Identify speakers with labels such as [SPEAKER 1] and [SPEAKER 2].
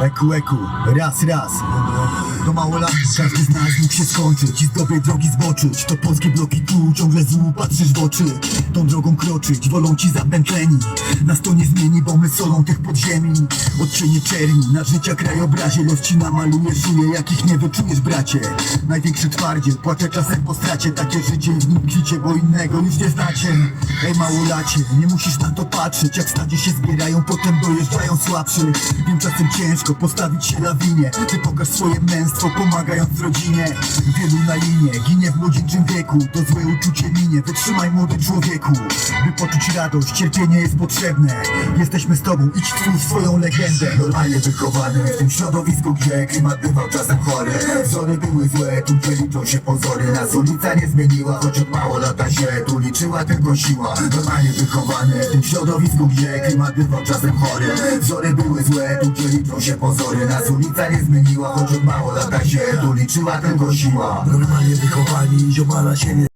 [SPEAKER 1] Eku, eku, raz, raz. To mało lat, każdy z nas mógł się skończyć I z dobrej drogi zboczyć. To polskie bloki tu, ciągle z łup patrzysz w oczy Tą drogą kroczyć, wolą ci zapętleni. Nas to nie zmieni, bo my solą tych podziemi. Odcienie czerni, na życia krajobrazie. Los ci namaluje szuje, jakich nie wyczujesz bracie. Największy twardziel, płacze czasem po stracie. Takie życie w nim kicie, bo innego już nie znacie Ej małolacie, nie musisz na to patrzeć. Jak stadzie się zbierają, potem dojeżdżają słabszy. Wiem czasem ciężko postawić się na winie. Ty pokaż swoje męstwo, pomagając rodzinie. Wielu na linie, ginie w młodzieńczym wieku. To złe uczucie minie, wytrzymaj młody człowieku. By poczuć radość, cierpienie jest potrzebne. Jesteśmy z tobą, idź twórz swoją legendę. Normalnie wychowany w tym środowisku, gdzie klimat bywał czasem chory Wzory były złe, tu gdzie liczą się pozory. Nas ulica nie zmieniła, choć od mało lata się Tu liczyła tylko siła. Normalnie wychowany w tym środowisku, gdzie klimat bywał czasem chory. Wzory były złe, tu gdzie liczą się pozory. Nas ulica nie zmieniła, choć od mało lata się Tu liczyła tylko siła.
[SPEAKER 2] Normalnie wychowani, ziomala się nie